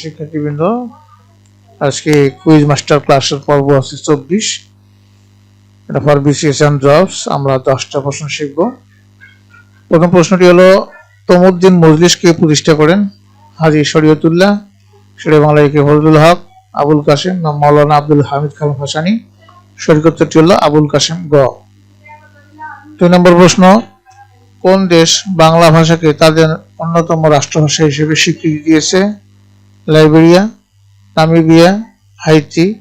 শিক্ষার্থীবৃন্দ, আজকে quiz master ক্লাসের পর্ব আছে চব্বিশ। এটা ফর বিসিএস অ্যান্ড জবস আমরা দশটা প্রশ্ন শিখব। প্রথম প্রশ্নটি হলো, তমুদ্দিন মজলিস কে প্রতিষ্ঠা করেন হাজি শরীয়তুল্লাহ শেরে বাংলায় কে ফজলুল হক, আবুল কাসেম মৌলানা আব্দুল হামিদ খান হাসানি। শরীকত্তরটি হলো আবুল কাসেম গ। দুই নম্বর প্রশ্ন কোন দেশ বাংলা ভাষাকে তাদের অন্যতম রাষ্ট্রভাষা হিসেবে স্বীকৃতি দিয়েছে? Liberia, Namibia, Haiti,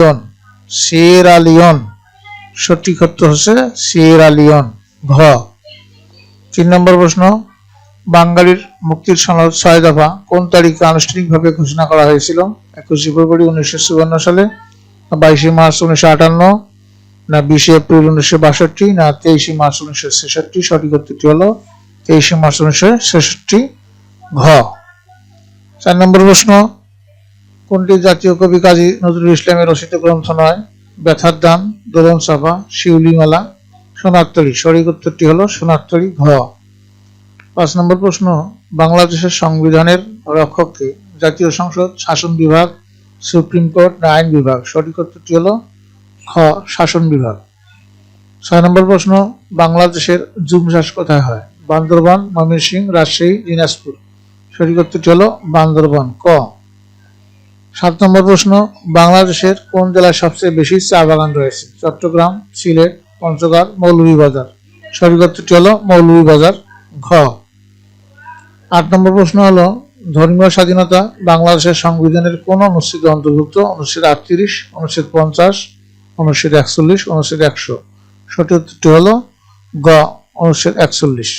Leone. Sierra Leone. সঠিক উত্তর হচ্ছে সিয়েরা লিওন। ঘ। তিন নম্বর প্রশ্ন। বাঙালির মুক্তির সনদ ছয় দফা কোন তারিখে আনুষ্ঠানিকভাবে ঘোষণা করা হয়েছিল? একুশে ফেব্রুয়ারি উনিশশো চুয়ান্ন সালে, বাইশে মার্চ উনিশশো আটান্ন না বিশে এপ্রিল উনিশশো বাষট্টি, না তেইশে মার্চ উনিশশো ছেষট্টি, সঠিক উত্তরটি হলো তেইশে মার্চ উনিশশো ছেষট্টি ঘ। চার নম্বর প্রশ্ন, কোনটি জাতীয় কবি কাজী নজরুল ইসলামের রচিত গ্রন্থ নয়? ব্যথার দাম দোলন সাফা শিউলিমালা সোনারতরী, সঠিক উত্তরটি হলো সোনারতরী ঘ। পাঁচ নম্বর প্রশ্ন, বাংলাদেশের সংবিধানের রক্ষককে জাতীয় সংসদ, শাসন বিভাগ, সুপ্রিম কোর্ট না আইন বিভাগ? সঠিক উত্তরটি হলো খ শাসন বিভাগ। ছয় নম্বর প্রশ্ন, বাংলাদেশের জুম চাষ কোথায় হয়? বান্দরবান, ময়মনসিংহ, রাজশাহী, দিনাজপুর। সঠিক উত্তরটি হলো বান্দরবান। ক। সাত নম্বর প্রশ্ন, বাংলাদেশের কোন জেলায় সবচেয়ে বেশি চা বাগান রয়েছে? চট্টগ্রাম, সিলেট, পঞ্চগড়, মৌলভীবাজার। সঠিক উত্তরটি হলো মৌলভীবাজার। ঘ। আট নম্বর প্রশ্ন হলো, ধর্মীয় স্বাধীনতা বাংলাদেশের সংবিধানের কোন অনুচ্ছেদে অন্তর্ভুক্ত? অনুচ্ছেদ আটত্রিশ, অনুচ্ছেদ পঞ্চাশ অনুচ্ছেদ একচল্লিশ, অনুচ্ছেদ একশো। সঠিক উত্তরটি হলো গ, অনুচ্ছেদ একচল্লিশ।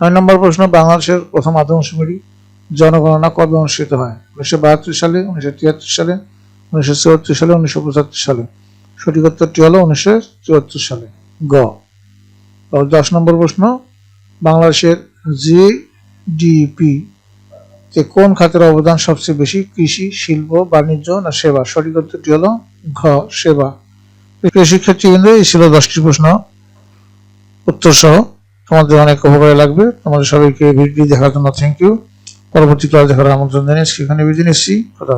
নয় নম্বর প্রশ্ন, বাংলাদেশের প্রথম আদমশুমারি জনগণনা কবে অনুষ্ঠিত হয়? উনিশশো বাহাত্তর সালে, উনিশশো তিয়াত্তর সালে, উনিশশো চুয়াত্তর সালে, উনিশশো পঁচাত্তর সালে। সঠিক উত্তরটি হলো উনিশশো চুয়াত্তর সালে। গ। দশ নম্বর প্রশ্ন, বাংলাদেশের জিডিপি তে কোন খাতের অবদান সবচেয়ে বেশি? কৃষি, শিল্প, বাণিজ্য না সেবা? সঠিক উত্তরটি হলো ঘ, সেবা। প্রিয় কিন্তু এই ছিল দশটি প্রশ্ন। উত্তর সহ তোমাদের অনেক উপকারে লাগবে। তোমাদের সবাইকে ভিডিও দেখার জন্য থ্যাংক ইউ পরবর্তী ক্লাস দেখার আমন্ত্রণ জানিয়েছি এখানে বিদায় নিচ্ছি। কথা।